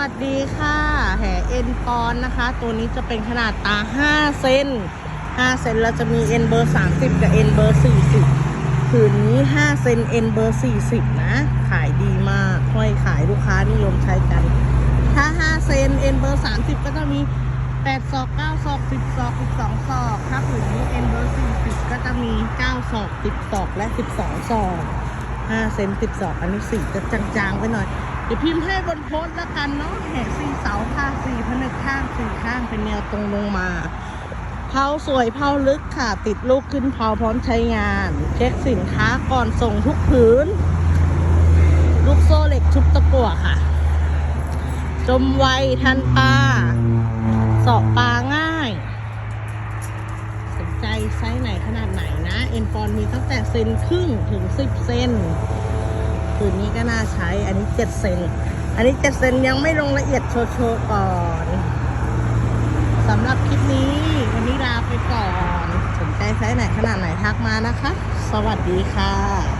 วัสดีค่ะ แหเอ็นปอนนะคะ ตัวนี้จะเป็นขนาดตา 5 เซน5 เซนเราจะมีเอ็นเบอร์ 30 กับเอ็นเบอร์ 40 ผืนนี้ 5 เซนเอ็นเบอร์ 40 นะ ขายดีมากห้อยขายลูกค้านิยมใช้กัน ถ้า 5 เซนเอ็นเบอร์ 30 ก็จะมี 8 ศอก 9 ศอก 10 ศอก 12 ศอก ถ้าผืนนี้เอ็นเบอร์ 40 ก็จะมี 9 ศอก 10 ศอก และ 12 ศอก5เซน10 ศอก อันนี้สีจะจางๆไปหน่อย ดี๋ยวพิมพ์ให้บนโพสต์แล้วกันเนาะแห่สี่เสาค่ะสี่ผนึกข้างสี่ข้างเป็นแนวตรงลงมาเผาสวยเผาลึกค่ะ ติดลูกขึ้นเผาพร้อมใช้งาน เช็คสินค้าก่อนส่งทุกผืน ลูกโซ่เหล็กชุบตะกั่วค่ะ จมไวทันปลาเสาะปลาง่าย สนใจไซส์ไหนขนาดไหนนะ เอ็นฟอนมีตั้งแต่เซนครึ่งถึง10เซน คืนนี้ก็น่าใช้ อันนี้เจ็ดเซน อันนี้เจ็ดเซนยังไม่ลงละเอียดโชว์โชว์ก่อนสำหรับคลิปนี้ วันนี้ลาไปก่อน สนใจไซส์ไหนขนาดไหนทักมานะคะ สวัสดีค่ะ